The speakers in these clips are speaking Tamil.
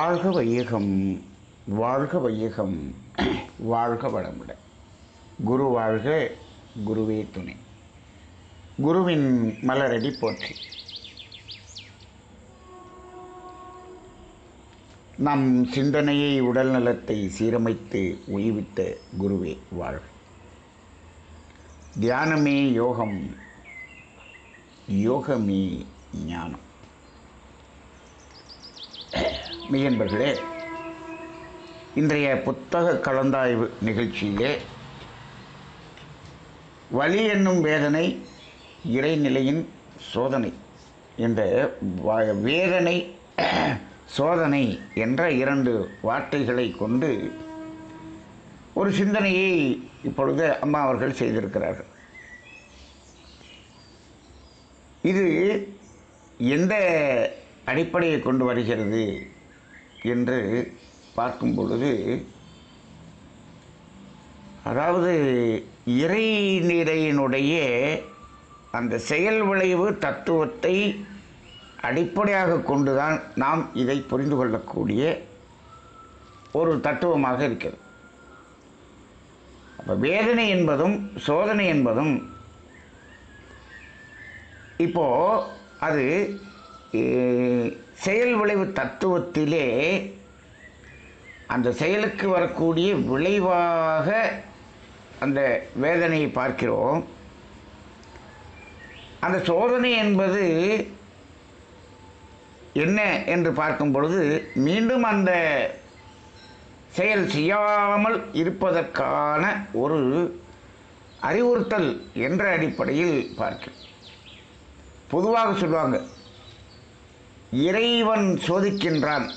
வாழ்க வையகம் வாழ்க வையகம் வாழ்க வளமுடன். குரு வாழ்க குருவே துணை. குருவின் மலரடி போற்றி. நம் சிந்தனையை உடல் நலத்தை சீரமைத்து உய்வித்த குருவே வாழ்க. தியானமே யோகம் யோகமே ஞானம். மெய்யன்பர்களே இன்றைய புத்தக கலந்தாய்வு நிகழ்ச்சியிலே வலி என்னும் வேதனை இறைநிலையின் சோதனை என்ற வேதனை சோதனை என்ற இரண்டு வார்த்தைகளை கொண்டு ஒரு சிந்தனையை இப்பொழுது அம்மா அவர்கள் செய்திருக்கிறார்கள். இது எந்த அடிப்படையை கொண்டு வருகிறது? என்று பார்க்கும் பொழுது அதாவது இறைநிலையினுடைய அந்த செயல் விளைவு தத்துவத்தை அடிப்படையாக கொண்டுதான் நாம் இதை புரிந்து கொள்ளக்கூடிய ஒரு தத்துவமாக இருக்கிறது. அப்போ வேதனை என்பதும் சோதனை என்பதும் இப்போது அது செயல் விளைவு தத்துவத்திலே அந்த செயலுக்கு வரக்கூடிய விளைவாக அந்த வேதனையை பார்க்கிறோம். அந்த சோதனை என்பது என்ன என்று பார்க்கும் பொழுது மீண்டும் அந்த செயல் செய்யாமல் இருப்பதற்கான ஒரு அறிவுறுத்தல் என்ற அடிப்படையில் பார்க்கிறோம். பொதுவாக சொல்லுவாங்க இறைவன் சோதிக்கின்றான்.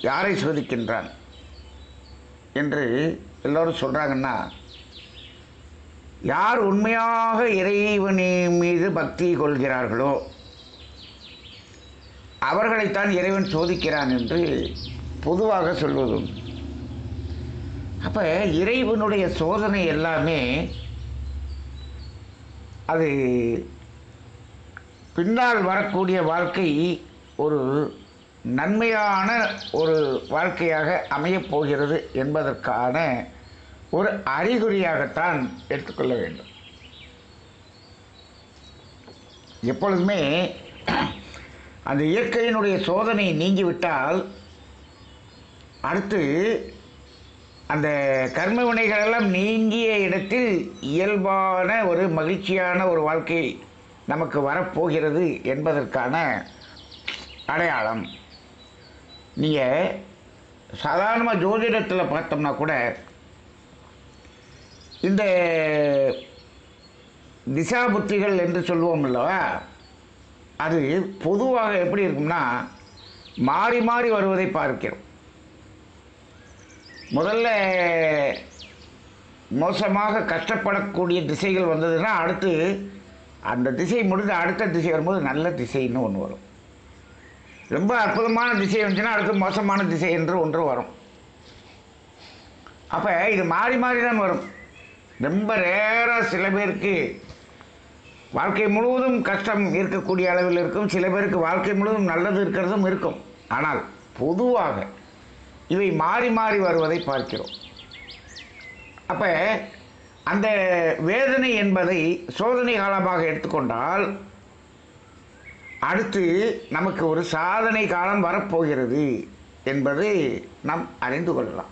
யாரை சோதிக்கின்றான்? என்று எல்லோரும் சொல்கிறாங்கன்னா யார் உண்மையாக இறைவனின் மீது பக்தி கொள்கிறார்களோ அவர்களைத்தான் இறைவன் சோதிக்கிறான் என்று பொதுவாக சொல்வது அப்போ இறைவனுடைய சோதனை எல்லாமே அது பின்னால் வரக்கூடிய வாழ்க்கை ஒரு நன்மையான ஒரு வாழ்க்கையாக அமையப் போகிறது என்பதற்கான ஒரு அறிகுறியாகத்தான் எடுத்துக்கொள்ள வேண்டும். எப்பொழுதுமே அந்த இயற்கையினுடைய சோதனை நீங்கிவிட்டால் அடுத்து அந்த கர்ம வினைகளெல்லாம் நீங்கிய இடத்தில் இயல்பான ஒரு மகிழ்ச்சியான ஒரு வாழ்க்கை நமக்கு வரப்போகிறது என்பதற்கான அடையாளம். நீங்கள் சாதாரணமாக ஜோதிடத்தில் பார்த்தோம்னா கூட இந்த திசா புத்திகள் என்று சொல்லுவோம் இல்லவா அது பொதுவாக எப்படி இருக்கும்னா மாறி மாறி வருவதை பார்க்கிறோம். முதல்ல மோசமாக கஷ்டப்படக்கூடிய திசைகள் வந்ததுன்னா அடுத்து அந்த திசை முடிந்து அடுத்த திசை வரும்போது நல்ல திசைன்னு ஒன்று வரும். ரொம்ப அற்புதமான திசை இருந்துச்சுன்னா அடுத்து மோசமான திசை என்று ஒன்று வரும். அப்போ இது மாறி மாறி தான் வரும். ரொம்ப ரேராக சில பேருக்கு வாழ்க்கை முழுவதும் கஷ்டம் இருக்கக்கூடிய அளவில் இருக்கும். சில பேருக்கு வாழ்க்கை முழுவதும் நல்லது இருக்கிறதும் இருக்கும். ஆனால் பொதுவாக இவை மாறி மாறி வருவதை பார்க்கிறோம். அப்போ அந்த வேதனை என்பதை சோதனை காலமாக எடுத்துக்கொண்டால் அடுத்து நமக்கு ஒரு சாதனை காலம் வரப்போகிறது என்பது நாம் அறிந்து கொள்ளலாம்.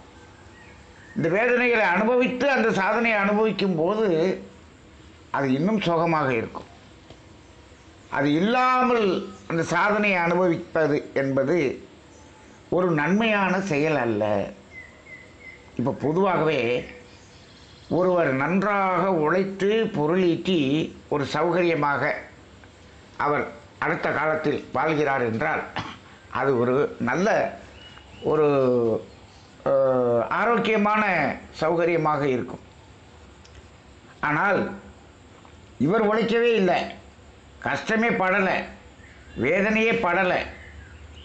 இந்த வேதனைகளை அனுபவித்து அந்த சாதனையை அனுபவிக்கும் போது அது இன்னும் சுகமாக இருக்கும். அது இல்லாமல் அந்த சாதனையை அனுபவிப்பது என்பது ஒரு நன்மையான செயல் அல்ல. இப்போ பொதுவாகவே ஒருவர் நன்றாக உழைத்து பொருளீட்டி ஒரு சௌகரியமாக அவர் அடுத்த காலத்தில் வாழ்கிறார் என்றால் அது ஒரு நல்ல ஒரு ஆரோக்கியமான சௌகரியமாக இருக்கும். ஆனால் இவர் உழைக்கவே இல்லை. கஷ்டமே படலை. வேதனையே படலை.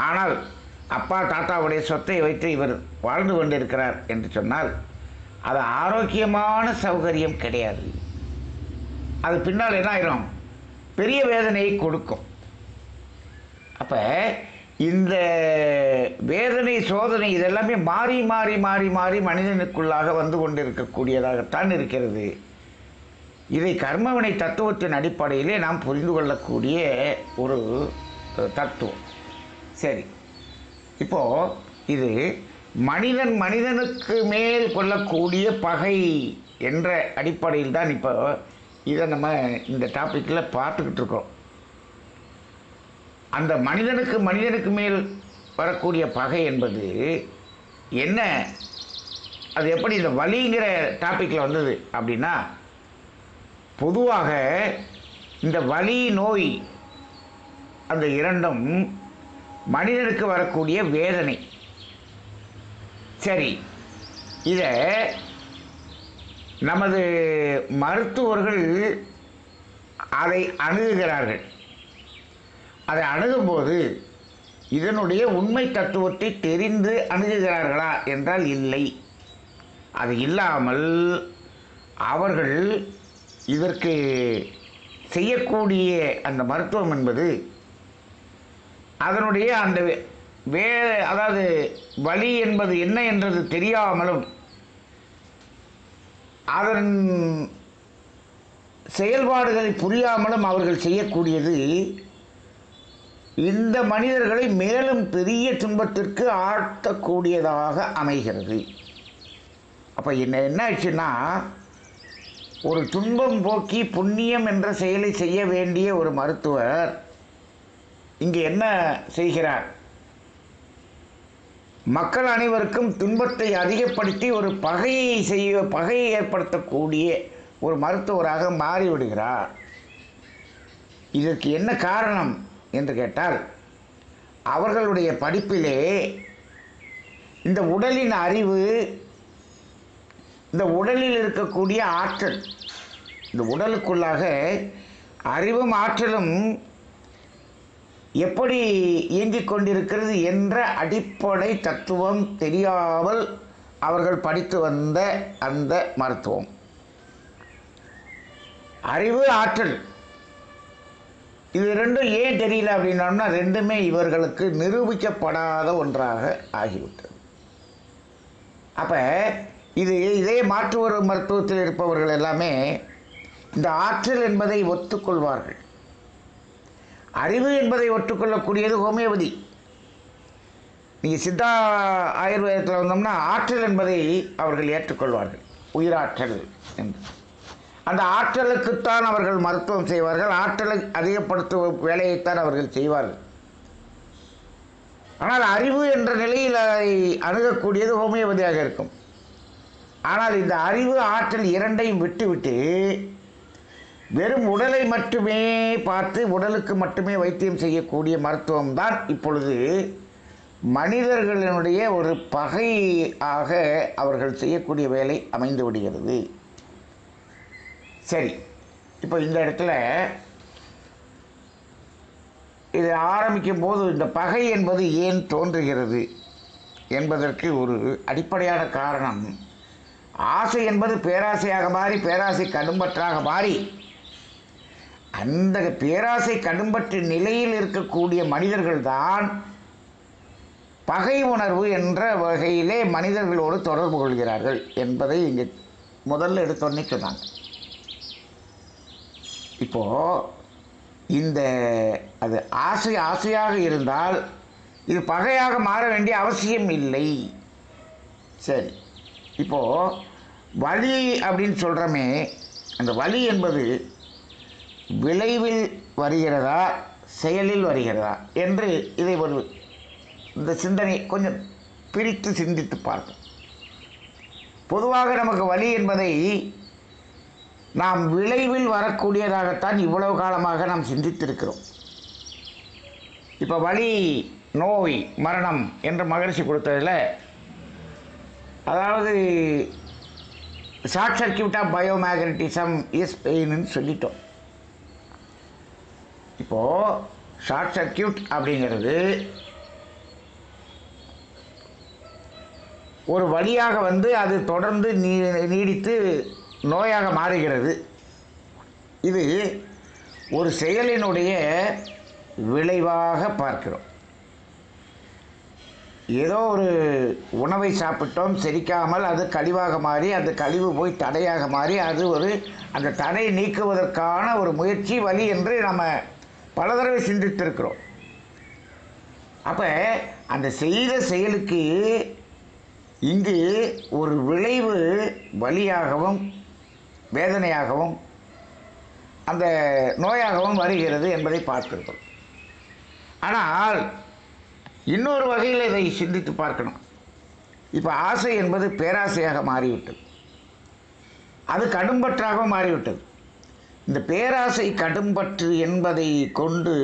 ஆனால் அப்பா தாத்தாவுடைய சொத்தை வைத்து இவர் வாழ்ந்து கொண்டிருக்கிறார் என்று சொன்னால் அது ஆரோக்கியமான சௌகரியம் கிடையாது. அது பின்னால் என்ன ஆயிரும்? பெரிய வேதனையை கொடுக்கும். அப்போ இந்த வேதனை சோதனை இதெல்லாமே மாறி மாறி மாறி மாறி மனிதனுக்குள்ளாக வந்து கொண்டிருக்கக்கூடியதாகத்தான் இருக்கிறது. இதை கர்மவினை தத்துவத்தின் அடிப்படையிலே நாம் புரிந்து கொள்ளக்கூடிய ஒரு தத்துவம். சரி. இப்போது இது மனிதன் மனிதனுக்கு மேல் கொள்ளக்கூடிய பகை என்ற அடிப்படையில் தான் இப்போ இதை நம்ம இந்த டாப்பிக்கில் பார்த்துக்கிட்டு இருக்கோம். அந்த மனிதனுக்கு மனிதனுக்கு மேல் வரக்கூடிய பகை என்பது என்ன? அது எப்படி இந்த வலிங்கிற டாப்பிக்கில் வந்தது அப்படின்னா பொதுவாக இந்த வலி நோய் அந்த இரண்டும் மனிதனுக்கு வரக்கூடிய வேதனை. சரி இதை நமது மருத்துவர்கள் அதை அணுகுகிறார்கள். அதை அணுகும்போது இதனுடைய உண்மை தத்துவத்தை தெரிந்து அணுகுகிறார்களா என்றால் இல்லை. அது இல்லாமல் அவர்கள் இதற்கு செய்யக்கூடிய அந்த மருத்துவம் என்பது அதனுடைய அந்த வே அதாவது வலி என்பது என்ன என்றது தெரியாமலும் அதன் செயல்பாடுகளை புரியாமலும் அவர்கள் செய்யக்கூடியது இந்த மனிதர்களை மேலும் பெரிய துன்பத்திற்கு ஆழ்த்தக்கூடியதாக அமைகிறது. அப்போ என்ன என்ன ஆச்சுன்னா ஒரு துன்பம் போக்கி புண்ணியம் என்ற செயலை செய்ய வேண்டிய ஒரு மருத்துவர் இங்கே என்ன செய்கிறார்? மக்கள் அனைவருக்கும் துன்பத்தை அதிகப்படுத்தி ஒரு பகையை செய்ய பகையை ஏற்படுத்தக்கூடிய ஒரு மருத்துவராக மாறிவிடுகிறார். இதற்கு என்ன காரணம்? என்று கேட்டால் அவர்களுடைய படிப்பிலே இந்த உடலின் அறிவு இந்த உடலில் இருக்கக்கூடிய ஆற்றல் இந்த உடலுக்குள்ளாக அறிவும் ஆற்றலும் எப்படி இயங்கிக் கொண்டிருக்கிறது என்ற அடிப்படை தத்துவம் தெரியாமல் அவர்கள் படித்து வந்த அந்த மருத்துவம். அறிவு ஆற்றல் இது ரெண்டும் ஏன் தெரியல அப்படின்னோம்னா ரெண்டுமே இவர்களுக்கு நிரூபிக்கப்படாத ஒன்றாக ஆகிவிட்டது. அப்போ இது இதே மாற்றுவர மருத்துவத்தில் இருப்பவர்கள் எல்லாமே இந்த ஆற்றல் என்பதை ஒத்துக்கொள்வார்கள். அறிவு என்பதை ஒத்துக்கொள்ளக்கூடியது ஹோமியோபதி. நீங்கள் சித்தா ஆயுர்வேதத்தில் வந்தோம்னா ஆற்றல் என்பதை அவர்கள் ஏற்றுக்கொள்வார்கள். உயிராற்றல் என்று. அந்த ஆற்றலுக்குத்தான் அவர்கள் மருத்துவம் செய்வார்கள். ஆற்றலை அதிகப்படுத்தும் வேலையைத்தான் அவர்கள் செய்வார்கள். ஆனால் அறிவு என்ற நிலையில் அதை அணுகக்கூடியது ஹோமியோபதியாக இருக்கும். ஆனால் இந்த அறிவு ஆற்றல் இரண்டையும் விட்டுவிட்டு வெறும் உடலை மட்டுமே பார்த்து உடலுக்கு மட்டுமே வைத்தியம் செய்யக்கூடிய மருத்துவம் தான் இப்பொழுது மனிதர்களினுடைய ஒரு பகையாக அவர்கள் செய்யக்கூடிய வேலை அமைந்து விடுகிறது. சரி. இப்போ இந்த இடத்துல இது ஆரம்பிக்கும் போது இந்த பகை என்பது ஏன் தோன்றுகிறது என்பதற்கு ஒரு அடிப்படையான காரணம். ஆசை என்பது பேராசையாக மாறி பேராசை கடும்பற்றாக மாறி அந்த பேராசை கடும்பற்று நிலையில் இருக்கக்கூடிய மனிதர்கள்தான் பகை உணர்வு என்ற வகையிலே மனிதர்களோடு தொடர்பு கொள்கிறார்கள் என்பதை இங்கே முதல்ல எடுத்தோன்னே சொன்னாங்க. இப்போது இந்த அது ஆசை ஆசையாக இருந்தால் இது பகையாக மாற வேண்டிய அவசியம் இல்லை. சரி. இப்போது வலி அப்படின்னு சொல்கிறோமே அந்த வலி என்பது விளைவில் வருகிறதா செயலில் வருகிறதா என்று இதை ஒரு இந்த சிந்தனை கொஞ்சம் பிரித்து சிந்தித்து பார்ப்போம். பொதுவாக நமக்கு வலி என்பதை நாம் விளைவில் வரக்கூடியதாகத்தான் இவ்வளவு காலமாக நாம் சிந்தித்திருக்கிறோம். இப்போ வலி நோய் மரணம் என்று மகிழ்ச்சி கொடுத்ததில் அதாவது short circuit of biomagnetism is பெயின்னு சொல்லிட்டோம். இப்போது ஷார்ட் சர்க்கியூட் அப்படிங்கிறது ஒரு வழியாக வந்து அது தொடர்ந்து நீ நீடித்து நோயாக மாறுகிறது. இது ஒரு செயலினுடைய விளைவாக பார்க்கிறோம். ஏதோ ஒரு உணவை சாப்பிட்டோம் செரிக்காமல் அது கழிவாக மாறி அந்த கழிவு போய் தடையாக மாறி அது ஒரு அந்த தடை நீக்குவதற்கான ஒரு முயற்சி வழி என்று நம்ம பல தடவை சிந்தித்திருக்கிறோம் அப்போ அந்த செய்த செயலுக்கு இங்கு ஒரு விளைவு வழியாகவும் வேதனையாகவும் அந்த நோயாகவும் வருகிறது என்பதை பார்த்திருக்கிறோம் ஆனால் இன்னொரு வகையில் இதை சிந்தித்து பார்க்கணும். இப்போ ஆசை என்பது பேராசையாக மாறிவிட்டது. அது கடும்பற்றாக மாறிவிட்டது. இந்த பேராசை கடும்பற்று என்பதை கொண்டு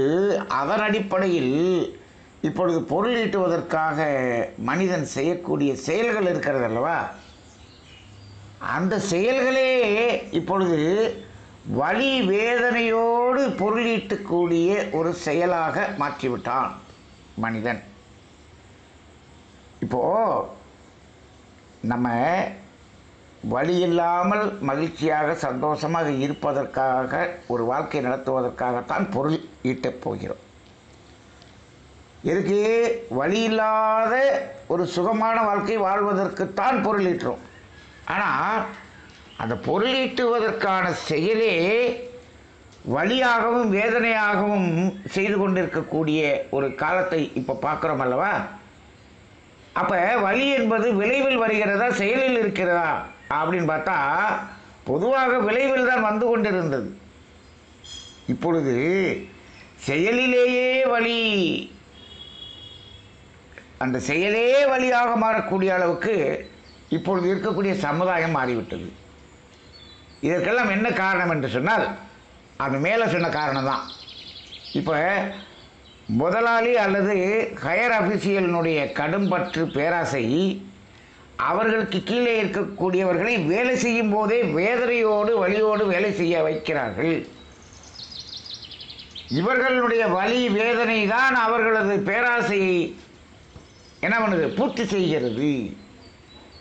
அதன் அடிப்படையில் இப்பொழுது பொருளீட்டுவதற்காக மனிதன் செய்யக்கூடிய செயல்கள் இருக்கிறது அல்லவா? அந்த செயல்களே இப்பொழுது வலி வேதனையோடு பொருளீட்டக்கூடிய ஒரு செயலாக மாற்றிவிட்டான் மனிதன். இப்போ நம்ம வழி இல்லாமல் மகிழ்ச்சியாக சந்தோஷமாக இருப்பதற்காக ஒரு வாழ்க்கை நடத்துவதற்காகத்தான் பொருள் ஈட்டப் போகிறோம். எதுக்கு? வழி இல்லாத ஒரு சுகமான வாழ்க்கை வாழ்வதற்குத்தான் பொருள் ஈட்டுறோம். ஆனால் அந்த பொருள் ஈட்டுவதற்கான செயலே வழியாகவும் வேதனையாகவும் செய்து கொண்டிருக்கக்கூடிய ஒரு காலத்தை இப்போ பார்க்குறோம் அல்லவா? அப்போ வலி என்பது விளைவில் வருகிறதா செயலில் இருக்கிறதா அப்படின்னு பார்த்தா பொதுவாக விளைவில் தான் வந்து கொண்டிருந்தது. இப்பொழுது செயலிலேயே வழி அந்த செயலே வழியாக மாறக்கூடிய அளவுக்கு இப்பொழுது இருக்கக்கூடிய சமுதாயம் மாறிவிட்டது. இதற்கெல்லாம் என்ன காரணம் என்று சொன்னால் அது மேலே சொன்ன காரணம் தான். இப்போ முதலாளி அல்லது ஹையர் அஃபிஷியலினுடைய கடும்பற்று பேராசை அவர்களுக்கு கீழே இருக்கக்கூடியவர்களை வேலை செய்யும் போதே வேதனையோடு வழியோடு வேலை செய்ய வைக்கிறார்கள். இவர்களுடைய வலி வேதனை தான் அவர்களது பேராசையை என்ன பண்ணுது? பூர்த்தி செய்கிறது.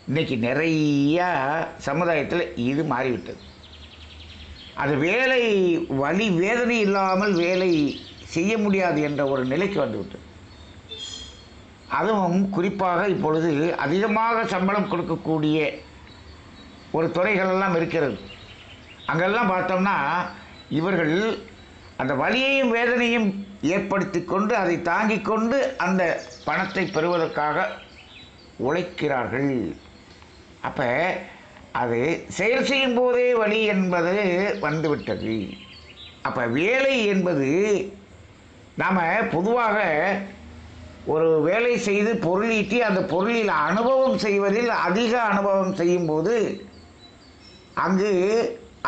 இன்றைக்கி நிறையா சமுதாயத்தில் இது மாறிவிட்டது. அது வேலை வலி வேதனை இல்லாமல் வேலை செய்ய முடியாது என்ற ஒரு நிலைக்கு வந்துவிட்டது. அதுவும் குறிப்பாக இப்பொழுது அதிகமாக சம்பளம் கொடுக்கக்கூடிய ஒரு துறைகள் எல்லாம் இருக்கிறது. அங்கெல்லாம் பார்த்தோம்னா இவர்கள் அந்த வலியையும் வேதனையும் ஏற்படுத்தி கொண்டு அதை தாங்கிக் கொண்டு அந்த பணத்தை பெறுவதற்காக உழைக்கிறார்கள். அப்போ அது செயல் செய்யும் போதே வழி என்பது வந்துவிட்டது. அப்போ வேலை என்பது நாம் பொதுவாக ஒரு வேலை செய்து பொருளீட்டி அந்த பொருளில் அனுபவம் செய்வதில் அதிக அனுபவம் செய்யும்போது அங்கு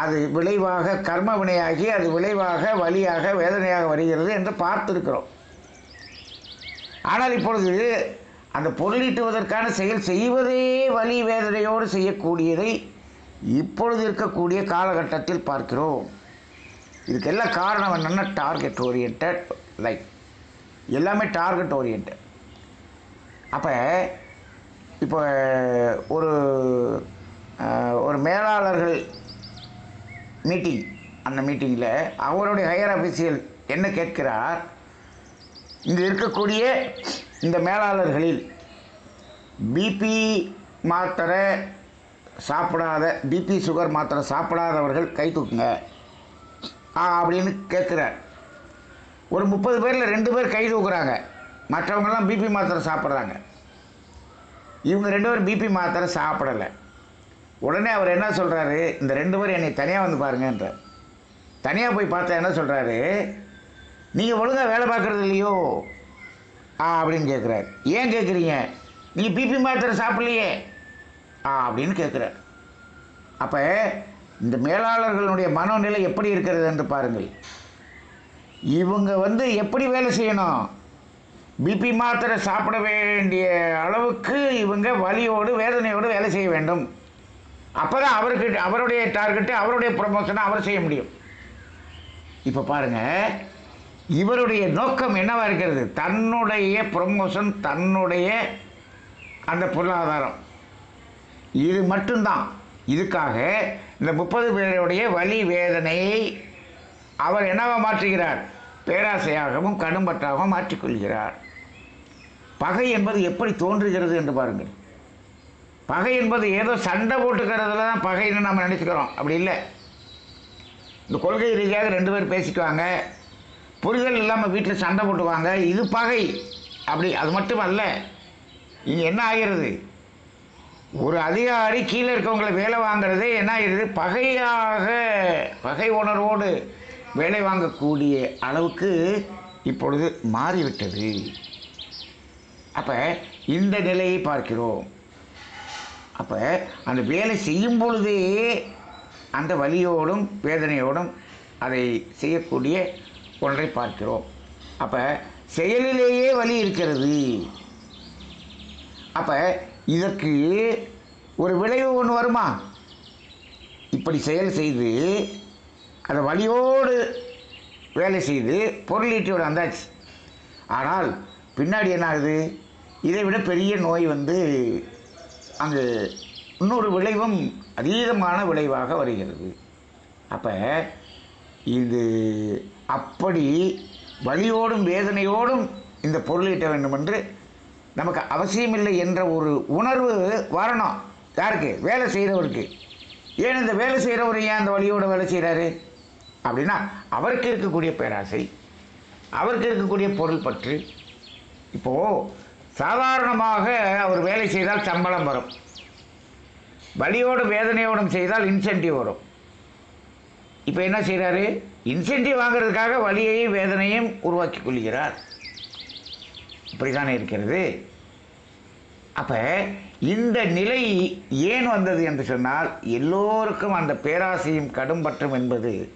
அது விளைவாக கர்ம வினையாகி அது விளைவாக வழியாக வேதனையாக வருகிறது என்று பார்த்திருக்கிறோம். ஆனால் இப்பொழுது அந்த பொருளீட்டுவதற்கான செயல் செய்வதே வலி வேதனையோடு செய்யக்கூடியதை இப்பொழுது இருக்கக்கூடிய காலகட்டத்தில் பார்க்கிறோம். இதுக்கெல்லாம் காரணம் என்னென்னா டார்கெட் ஓரியன்ட் லைஃப் எல்லாமே டார்கெட் ஓரியன்ட் அப்போ இப்போ ஒரு ஒரு மேலாளர்கள் மீட்டிங் அந்த மீட்டிங்கில் அவருடைய ஹையர் அஃபிஷியல் என்ன கேட்கிறார்? இங்கே இருக்கக்கூடிய இந்த மேலாளர்களில் பிபி மாத்திரை சாப்பிடாத பிபி சுகர் மாத்திரை சாப்பிடாதவர்கள் கை தூக்குங்க. ஆ அப்படின்னு கேட்குறார். ஒரு முப்பது பேரில் ரெண்டு பேர் கை தூக்குறாங்க. மற்றவங்கெல்லாம் பிபி மாத்திரை சாப்பிட்றாங்க. இவங்க ரெண்டு பேரும் பிபி மாத்திரை சாப்பிடலை. உடனே அவர் என்ன சொல்கிறாரு இந்த ரெண்டு பேரும் என்னை தனியாக வந்து பாருங்கன்றார். தனியாக போய் பார்த்தா என்ன சொல்கிறாரு நீங்கள் ஒழுங்காக வேலை பார்க்குறது இல்லையோ? ஆ அப்படின்னு கேட்குறாரு ஏன் கேட்குறீங்க நீங்கள் பிபி மாத்திரை சாப்பிட்லையே? ஆ அப்படின்னு கேட்குறார் அப்போ இந்த மேலாளர்களுடைய மனோநிலை எப்படி இருக்கிறது என்று பாருங்கள். இவங்க வந்து எப்படி வேலை செய்யணும்? பிபி மாத்திரை சாப்பிட வேண்டிய அளவுக்கு இவங்க வலியோடு வேதனையோடு வேலை செய்ய வேண்டும். அப்போ தான் அவருக்கு அவருடைய டார்கெட்டு அவருடைய ப்ரொமோஷனை அவர் செய்ய முடியும். இப்போ பாருங்கள் இவருடைய நோக்கம் என்னவா இருக்கிறது? தன்னுடைய ப்ரொமோஷன் தன்னுடைய அந்த பொருளாதாரம். இது மட்டும்தான். இதுக்காக இந்த முப்பது பேருடைய வலி வேதனையை அவர் என்னவா மாற்றுகிறார்? பேராசையாகவும் கடும்பற்றாகவும் மாற்றிக்கொள்கிறார். பகை என்பது எப்படி தோன்றுகிறது என்று பாருங்கள். பகை என்பது ஏதோ சண்டை போட்டுக்கிறதுல தான் பகைன்னு நம்ம நினச்சிக்கிறோம். அப்படி இல்லை. இந்த கொள்கை ரீதியாக ரெண்டு பேர் பேசிக்குவாங்க. புரிதல் இல்லாமல் வீட்டில் சண்டை போட்டுவாங்க இது பகை. அப்படி அது மட்டும் அல்ல. இங்கே என்ன ஆகிறது? ஒரு அதிகாரி கீழே இருக்கவங்களை வேலை வாங்குறதே என்ன ஆகிறது? பகையாக பகை உணர்வோடு வேலை வாங்கக்கூடிய அளவுக்கு இப்பொழுது மாறிவிட்டது. அப்போ இந்த நிலையை பார்க்கிறோம். அப்போ அந்த வேலை செய்யும் பொழுதே அந்த வலியோடும் வேதனையோடும் அதை செய்யக்கூடிய ஒன்றை பார்க்கிறோம். அப்போ செயலிலேயே வலி இருக்கிறது. அப்போ இதற்கு ஒரு விளைவு ஒன்று வருமா? இப்படி செயல் செய்து அந்த வலியோடு வேலை செய்து பொருளீட்டியோடு வந்தாச்சு. ஆனால் பின்னாடி என்ன ஆகுது? இதை விட பெரிய நோய் வந்து அங்கு இன்னொரு விளைவும் அதீதமான விளைவாக வருகிறது. அப்போ இது அப்படி வலியோடும் வேதனையோடும் இந்த பொருளீட்ட வேண்டும் என்று நமக்கு அவசியமில்லை என்ற ஒரு உணர்வு வரணும். யாருக்கு? வேலை செய்கிறவருக்கு ஏன் இந்த வேலை செய்கிறவர் ஏன் அந்த வழியோட வேலை செய்கிறாரு அப்படின்னா அவருக்கு இருக்கக்கூடிய பேராசை அவருக்கு இருக்கக்கூடிய பொருள் பற்று. இப்போது சாதாரணமாக அவர் வேலை செய்தால் சம்பளம் வரும். வழியோடும் வேதனையோடும் செய்தால் இன்சென்டிவ் வரும். இப்போ என்ன செய்கிறாரு இன்சென்டிவ் வாங்கிறதுக்காக வழியையும் வேதனையும் உருவாக்கி கொள்கிறார். இப்படி தானே இருக்கிறது? அப்போ இந்த நிலை ஏன் வந்தது என்று சொன்னால் எல்லோருக்கும் அந்த பேராசையும் கடும்பற்றும் என்பது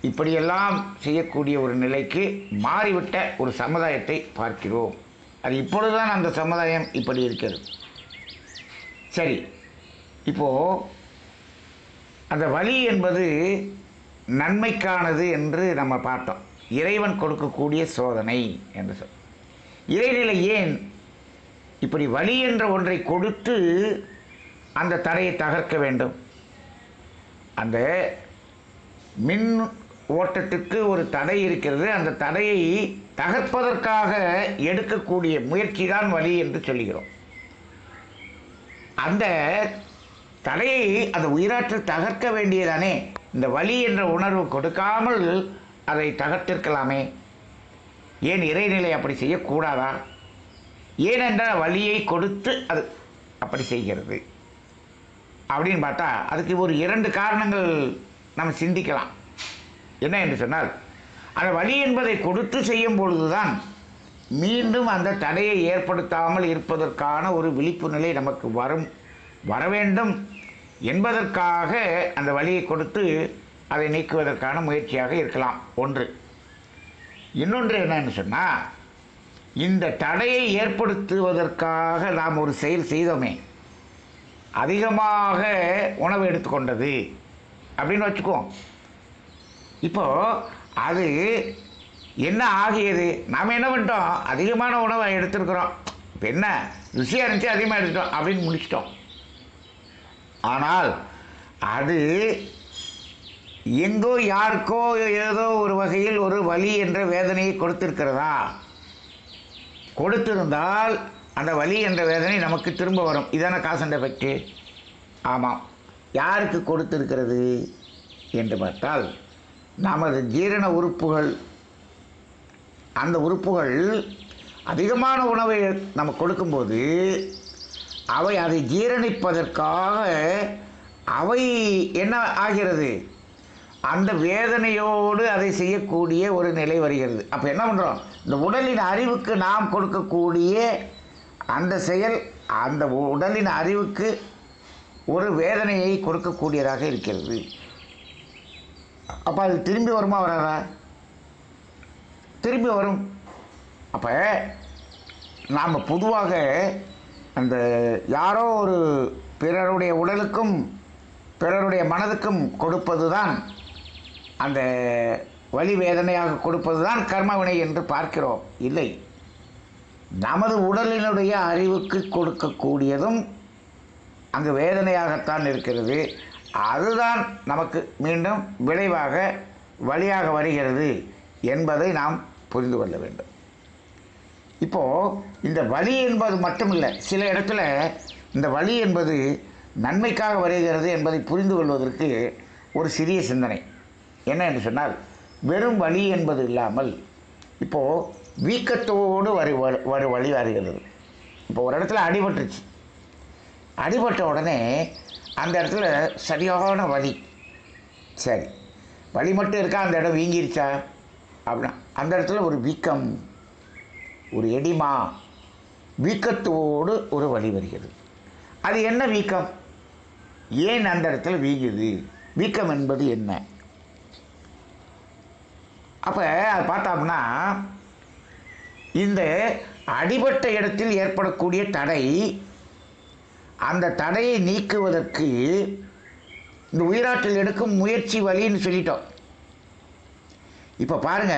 இப்படியெல்லாம் செய்யக்கூடிய ஒரு நிலைக்கு மாறிவிட்ட ஒரு சமுதாயத்தை பார்க்கிறோம். அது இப்பொழுதுதான் அந்த சமுதாயம் இப்படி இருக்கிறது. சரி இப்போது அந்த வழி என்பது நன்மைக்கானது என்று நம்ம பார்த்தோம். இறைவன் கொடுக்கக்கூடிய சோதனை என்று சொல். இறைநிலை ஏன் இப்படி வலி என்ற ஒன்றை கொடுத்து அந்த தடையை தகர்க்க வேண்டும்? அந்த மின் ஓட்டத்துக்கு ஒரு தடை இருக்கிறது. அந்த தடையை தகர்ப்பதற்காக எடுக்கக்கூடிய முயற்சி தான் வலி என்று சொல்கிறோம். அந்த தடையை அந்த உயிராற்றல் தகர்க்க வேண்டியதானே? இந்த வலி என்ற உணர்வு கொடுக்காமல் அதை தகர்த்திருக்கலாமே. ஏன் இறைநிலை அப்படி செய்யக்கூடாதா? ஏனென்றால் வலியை கொடுத்து அது அப்படி செய்கிறது. அப்படின்னு பார்த்தா அதுக்கு ஒரு இரண்டு காரணங்கள் நம்ம சிந்திக்கலாம். என்ன என்று சொன்னால் அந்த வலி என்பதை கொடுத்து செய்யும் பொழுதுதான் மீண்டும் அந்த தடையை ஏற்படுத்தாமல் இருப்பதற்கான ஒரு விழிப்பு நிலை நமக்கு வரும் வர வேண்டும். என்பதற்காக அந்த வழியை கொடுத்து அதை நீக்குவதற்கான முயற்சியாக இருக்கலாம். ஒன்று. இன்னொன்று என்னன்னு சொன்னால் இந்த தடையை ஏற்படுத்துவதற்காக நாம் ஒரு செயல் செய்தோமே அதிகமாக உணவு எடுத்துக்கொண்டது அப்படின்னு வச்சுக்குவோம். இப்போது அது என்ன ஆகியது? நாம் என்ன பண்ணிட்டோம்? அதிகமான உணவை எடுத்துருக்குறோம். இப்போ என்ன? ருசியாக இருந்துச்சு அதிகமாக எடுத்துட்டோம் அப்படின்னு முடிச்சிட்டோம். ஆனால் அது எங்கோ யாருக்கோ ஏதோ ஒரு வகையில் ஒரு வலி என்ற வேதனையை கொடுத்திருக்கிறதா? கொடுத்திருந்தால் அந்த வலி என்ற வேதனை நமக்கு திரும்ப வரும். இதான காசண்ட் எஃபெக்ட்டு ஆமாம். யாருக்கு கொடுத்திருக்கிறது என்று பார்த்தால் நமது ஜீரண உறுப்புகள் அந்த உறுப்புகள் அதிகமான உணவை நம்ம கொடுக்கும்போது அவை அதை ஜீரணிப்பதற்காக அவை என்ன ஆகிறது? அந்த வேதனையோடு அதை செய்யக்கூடிய ஒரு நிலை வருகிறது. அப்போ என்ன பண்ணுறோம் இந்த உடலின் அறிவுக்கு நாம் கொடுக்கக்கூடிய அந்த செயல் அந்த உடலின் அறிவுக்கு ஒரு வேதனையை கொடுக்கக்கூடியதாக இருக்கிறது. அப்போ அது திரும்பி வருமா வராதா? திரும்பி வரும். அப்போ நாம் பொதுவாக அந்த யாரோ ஒரு பிறருடைய உடலுக்கும் பிறருடைய மனதுக்கும் கொடுப்பது தான் அந்த வலி வேதனையாக கொடுப்பது தான் கர்மவினை என்று பார்க்கிறோம். இல்லை. நமது உடலினுடைய அறிவுக்கு கொடுக்கக்கூடியதும் அங்கு வேதனையாகத்தான் இருக்கிறது. அதுதான் நமக்கு மீண்டும் விளைவாக வழியாக வருகிறது என்பதை நாம் புரிந்து கொள்ள வேண்டும். இப்போது இந்த வலி என்பது மட்டும் இல்லை சில இடத்துல இந்த வலி என்பது நன்மைக்காக வருகிறது என்பதை புரிந்து கொள்வதற்கு ஒரு சிறிய சிந்தனை. என்ன என்று சொன்னால் வெறும் வலி என்பது இல்லாமல் இப்போது வீக்கத்தோடு வரு வரு- வரு வழி வருகிறது. இப்போ ஒரு இடத்துல அடிபட்டுருச்சு. அடிபட்ட உடனே அந்த இடத்துல சரியான வலி. சரி. வலி மட்டும் இருக்கா? அந்த இடம் வீங்கிருச்சா? அப்படின்னா அந்த இடத்துல ஒரு வீக்கம் ஒரு எடிமா. வீக்கத்தோடு ஒரு வழி வருகிறது. அது என்ன வீக்கம்? ஏன் அந்த இடத்துல வீங்குது? வீக்கம் என்பது என்ன? அப்போ அது பார்த்தோம்னா இந்த அடிபட்ட இடத்தில் ஏற்படக்கூடிய தடை அந்த தடையை நீக்குவதற்கு இந்த உயிராற்றல் எடுக்கும் முயற்சி வழின்னு சொல்லிட்டோம். இப்போ பாருங்க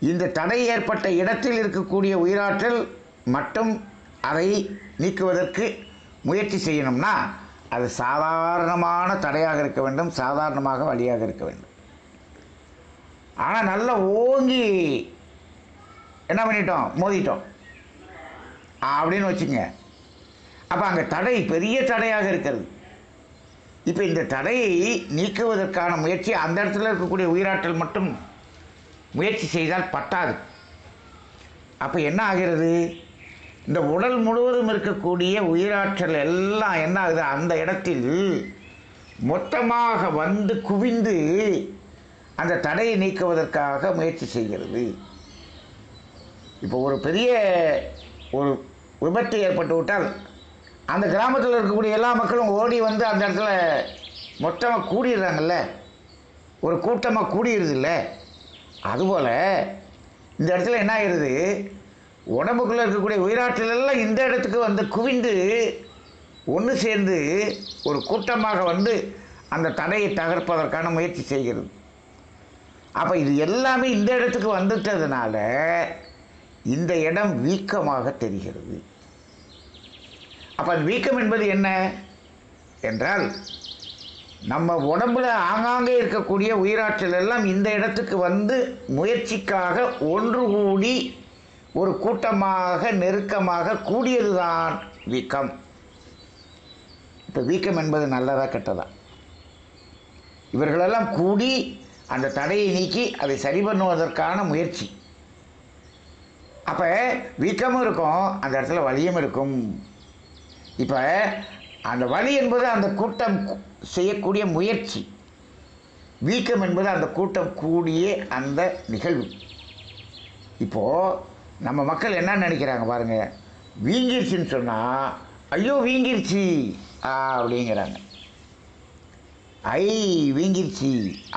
இந்த தடை ஏற்பட்ட இடத்தில் இருக்கக்கூடிய உயிராற்றல் மட்டும் அதை நீக்குவதற்கு முயற்சி செய்யணும்னா அது சாதாரணமான தடையாக இருக்க வேண்டும் சாதாரணமாக வழியாக இருக்க வேண்டும். ஆனால் நல்லா ஓங்கி என்ன பண்ணிட்டோம்? மோதிட்டோம். அப்படின்னு வச்சுங்க அப்போ அங்கே தடை பெரிய தடையாக இருக்கிறது. இப்போ இந்த தடையை நீக்குவதற்கான முயற்சி அந்த இடத்துல இருக்கக்கூடிய உயிராற்றல் மட்டும் முயற்சி செய்தால் பட்டாது. அப்போ என்ன ஆகிறது? இந்த உடல் முழுவதும் இருக்கக்கூடிய உயிராற்றல் எல்லாம் என்ன ஆகுது? அந்த இடத்தில் மொத்தமாக வந்து குவிந்து அந்த தடையை நீக்குவதற்காக முயற்சி செய்கிறது. இப்போ ஒரு பெரிய ஒரு விபத்து ஏற்பட்டு விட்டால் அந்த கிராமத்தில் இருக்கக்கூடிய எல்லா மக்களும் ஓடி வந்து அந்த இடத்துல மொத்தமாக கூடிடுறாங்கல்ல? ஒரு கூட்டமாக கூடிடுதுல்ல அதுபோல் இந்த இடத்துல என்ன ஆயிடுது உடம்புக்குள்ளே இருக்கக்கூடிய உயிராற்றல் எல்லாம் இந்த இடத்துக்கு வந்து குவிந்து ஒன்று சேர்ந்து ஒரு கூட்டமாக வந்து அந்த தடையை தகர்ப்பதற்கான முயற்சி செய்கிறது. அப்போ இது எல்லாமே இந்த இடத்துக்கு வந்துட்டதுனால இந்த இடம் வீக்கமாக தெரிகிறது. அப்போ அந்த வீக்கம் என்பது என்ன? என்றால் நம்ம உடம்புல ஆங்காங்கே இருக்கக்கூடிய உயிராற்றல் எல்லாம் இந்த இடத்துக்கு வந்து முயற்சிக்காக ஒன்று கூடி ஒரு கூட்டமாக நெருக்கமாக கூடியதுதான் வீக்கம். இப்போ வீக்கம் என்பது நல்லதா கெட்டதா? இவர்களெல்லாம் கூடி அந்த தடையை நீக்கி அதை சரி பண்ணுவதற்கான முயற்சி. அப்போ வீக்கமும் இருக்கும் அந்த இடத்துல வலியும் இருக்கும். இப்போ அந்த வலி என்பது அந்த கூட்டம் செய்யக்கூடிய முயற்சி. வீக்கம் என்பது அந்த கூட்டம் கூடிய அந்த நிகழ்வு. இப்போது நம்ம மக்கள் என்ன நினைக்கிறாங்க பாருங்கள் வீங்கிருச்சுன்னு சொன்னால் ஐயோ வீங்கிருச்சு! அப்படிங்கிறாங்க. ஐ வீங்கிருச்சு!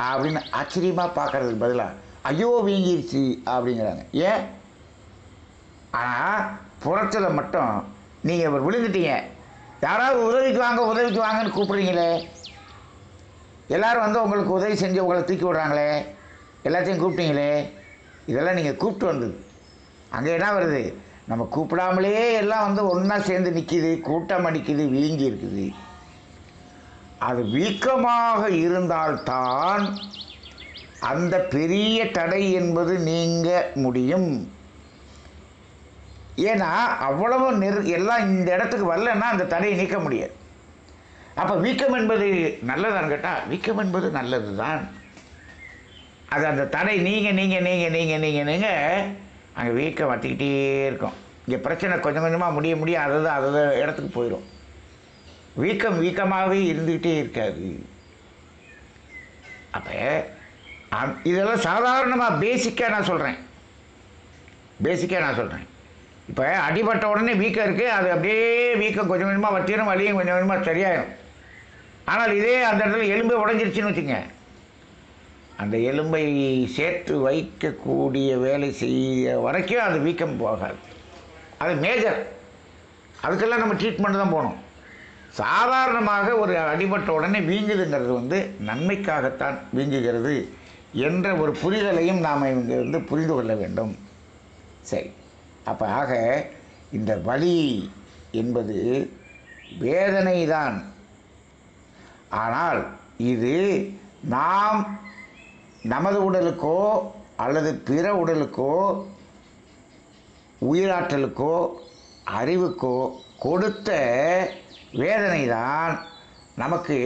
அப்படின்னு ஆச்சரியமாக பார்க்கறதுக்கு பதிலாக ஐயோ வீங்கிருச்சு! அப்படிங்கிறாங்க. ஏன்? ஆனால் புறத்தில் மட்டும் நீங்கள் விழுந்துட்டீங்க. யாராவது உதவிக்கு வாங்க உதவிக்கு வாங்கன்னு கூப்பிடுறீங்களே? எல்லோரும் வந்து உங்களுக்கு உதவி செஞ்சு உங்களை தூக்கி விடுறாங்களே? எல்லாத்தையும் கூப்பிட்டீங்களே? இதெல்லாம் நீங்கள் கூப்பிட்டு வந்தது. அங்கே என்ன வருது? நம்ம கூப்பிடாமலே எல்லாம் வந்து ஒன்றா சேர்ந்து நிற்கிது கூட்டம் அடிக்குது வீங்கி இருக்குது. அது வீக்கமாக இருந்தால்தான் அந்த பெரிய தடை என்பது நீங்க முடியும். ஏன்னா அவ்வளவு நெரு எல்லாம் இந்த இடத்துக்கு வரலன்னா அந்த தடையை நீக்க முடியாது. அப்போ வீக்கம் என்பது நல்லதான்னு கேட்டால் வீக்கம் என்பது நல்லது தான் அது அந்த தடை நீங்கள் நீங்கள் நீங்கள் நீங்கள் நீங்கள் நீங்கள் அங்கே வீக்கம் வத்திக்கிட்டே இருக்கும். இங்கே பிரச்சனை கொஞ்சம் கொஞ்சமாக முடிய முடிய அது அது இடத்துக்கு போயிடும் வீக்கம் வீக்கமாகவே இருந்துக்கிட்டே இருக்காது. அப்போ இதெல்லாம் சாதாரணமாக பேசிக்காக நான் சொல்கிறேன் பேசிக்காக நான் சொல்கிறேன் இப்போ அடிபட்ட உடனே வீக்கம் இருக்குது அது அப்படியே வீக்கம் கொஞ்சம் கொஞ்சமாக வத்திரும் வலியும் கொஞ்சம் கொஞ்சமாக சரியாயிடும் ஆனால் இதே அந்த இடத்துல எலும்பு உடஞ்சிருச்சுன்னு வச்சுங்க. அந்த எலும்பை சேர்த்து வைக்கக்கூடிய வேலை செய்ய வரைக்கும் அது வீக்கம் போகாது. அது மேஜர் அதுக்கெல்லாம் நம்ம ட்ரீட்மெண்ட் தான் போகணும். சாதாரணமாக ஒரு அடிபட்ட உடனே வீங்குதுங்கிறது வந்து நன்மைக்காகத்தான் வீங்குகிறது என்ற ஒரு புரிதலையும் நாம் இங்கே வந்து புரிந்து கொள்ள வேண்டும். சரி. அப்போ ஆக இந்த வலி என்பது வேதனை தான் ஆனால் இது நாம் நமது உடலுக்கோ அல்லது பிற உடலுக்கோ உயிராற்றலுக்கோ அறிவுக்கோ கொடுத்த வேதனை தான் நமக்கு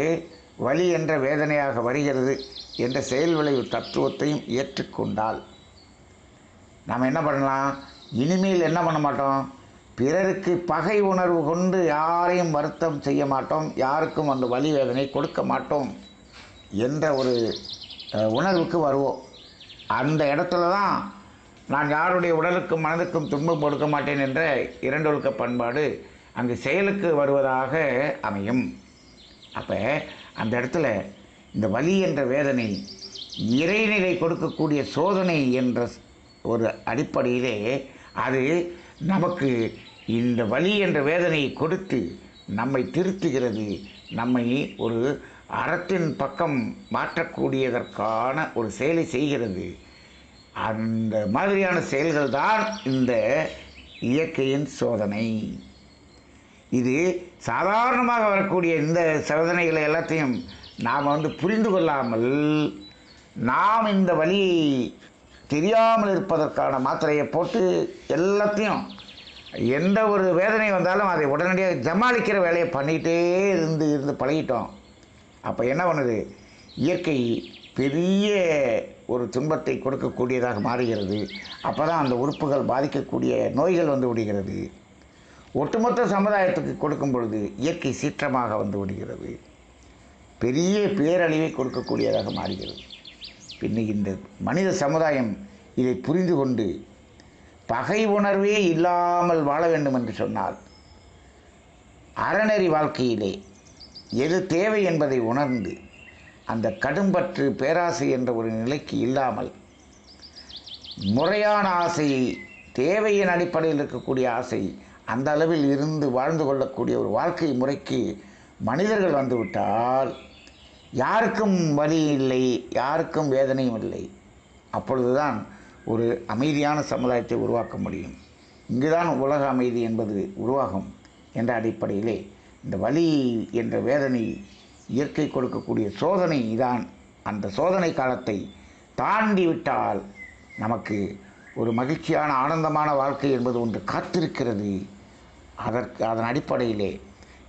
வலி என்ற வேதனையாக வருகிறது என்ற செயல் விளைவு தத்துவத்தையும் ஏற்றுக்கொண்டால். நாம் என்ன பண்ணலாம்? இனிமேல் என்ன பண்ண மாட்டோம்? பிறருக்கு பகை உணர்வு கொண்டு யாரையும் வருத்தம் செய்ய மாட்டோம். யாருக்கும் அந்த வலி வேதனை கொடுக்க மாட்டோம் என்ற ஒரு உணர்வுக்கு வருவோம். அந்த இடத்துல தான் நான் யாருடைய உடலுக்கும் மனதுக்கும் துன்பம் கொடுக்க மாட்டேன் என்ற இரண்டொழுக்க பண்பாடு அங்கு செயலுக்கு வருவதாக அமையும். அப்போ அந்த இடத்துல இந்த வலி என்ற வேதனை இறைநிலை கொடுக்கக்கூடிய சோதனை என்ற ஒரு அடிப்படையிலே அது நமக்கு இந்த வலி என்ற வேதனையை கொடுத்து நம்மை திருத்துகிறது. நம்மை ஒரு அறத்தின் பக்கம் மாற்றக்கூடியதற்கான ஒரு செயலை செய்கிறது. அந்த மாதிரியான செயல்கள் தான் இந்த இயற்கையின் சோதனை. இது சாதாரணமாக வரக்கூடிய இந்த சோதனைகளை எல்லாத்தையும் நாம் வந்து புரிந்து கொள்ளாமல் நாம் இந்த வழி தெரியாமல் இருப்பதற்கான மாத்திரையை போட்டு எல்லாத்தையும் எந்த ஒரு வேதனை வந்தாலும் அதை உடனடியாக ஜமாளிக்கிற வேலையை பண்ணிகிட்டே இருந்து இருந்து பழகிட்டோம். அப்போ என்ன பண்ணுது? இயற்கை பெரிய ஒரு துன்பத்தை கொடுக்கக்கூடியதாக மாறுகிறது. அப்போ தான் அந்த உறுப்புகள் பாதிக்கக்கூடிய நோய்கள் வந்து விடுகிறது. ஒட்டுமொத்த சமுதாயத்துக்கு கொடுக்கும் பொழுது இயற்கை சீற்றமாக வந்து விடுகிறது. பெரிய பேரழிவை கொடுக்கக்கூடியதாக மாறுகிறது. பின்ன இந்த மனித சமுதாயம் இதை புரிந்து கொண்டு பகை உணர்வே இல்லாமல் வாழ வேண்டும் என்று சொன்னால் அறநெறி வாழ்க்கையிலே எது தேவை என்பதை உணர்ந்து அந்த கடும்பற்று பேராசை என்ற ஒரு நிலைக்கு இல்லாமல் முறையான ஆசை தேவையின் அடிப்படையில் இருக்கக்கூடிய ஆசை அந்த அளவில் இருந்து வாழ்ந்து கொள்ளக்கூடிய ஒரு வாழ்க்கை முறைக்கு மனிதர்கள் வந்துவிட்டால் யாருக்கும் வலி இல்லை யாருக்கும் வேதனையும் இல்லை. அப்பொழுதுதான் ஒரு அமைதியான சமுதாயத்தை உருவாக்க முடியும். இங்குதான் உலக அமைதி என்பது உருவாகும் என்ற அடிப்படையிலே இந்த வலி என்ற வேதனை இயற்கை கொடுக்கக்கூடிய சோதனை தான் அந்த சோதனை காலத்தை தாண்டி விட்டால் நமக்கு ஒரு மகிழ்ச்சியான ஆனந்தமான வாழ்க்கை என்பது ஒன்று காத்திருக்கிறது. அதற்கு அதன் அடிப்படையிலே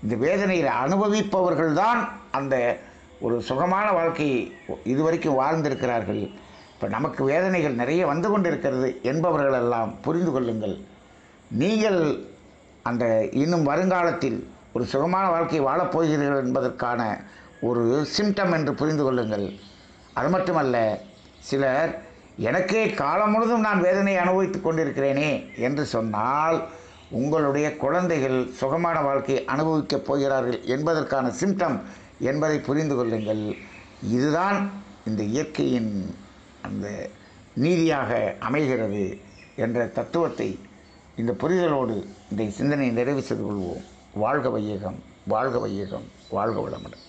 இந்த வேதனையை அனுபவிப்பவர்கள்தான் அந்த ஒரு சுகமான வாழ்க்கையை இதுவரைக்கும் வாழ்ந்திருக்கிறார்கள். இப்போ நமக்கு வேதனைகள் நிறைய வந்து கொண்டிருக்கிறது என்பவர்களெல்லாம் புரிந்து கொள்ளுங்கள். நீங்கள் அந்த இன்னும் வருங்காலத்தில் ஒரு சுகமான வாழ்க்கை வாழப் போகிறீர்கள் என்பதற்கான ஒரு சிம்டம் என்று புரிந்து கொள்ளுங்கள். அது மட்டுமல்ல சிலர் எனக்கே காலம் முழுதும் நான் வேதனையை அனுபவித்துக் கொண்டிருக்கிறேனே என்று சொன்னால் உங்களுடைய குழந்தைகள் சுகமான வாழ்க்கையை அனுபவிக்கப் போகிறார்கள் என்பதற்கான சிம்டம் என்பதை புரிந்து கொள்ளுங்கள். இதுதான் இந்த இயற்கையின் அந்த நீதியாக அமைகிறது என்ற தத்துவத்தை இந்த புரிதலோடு இந்த சிந்தனையை நிறைவு செய்து கொள்வோம். வாழ்க வையகம் வாழ்க வையகம் வாழ்க வளமுடன்.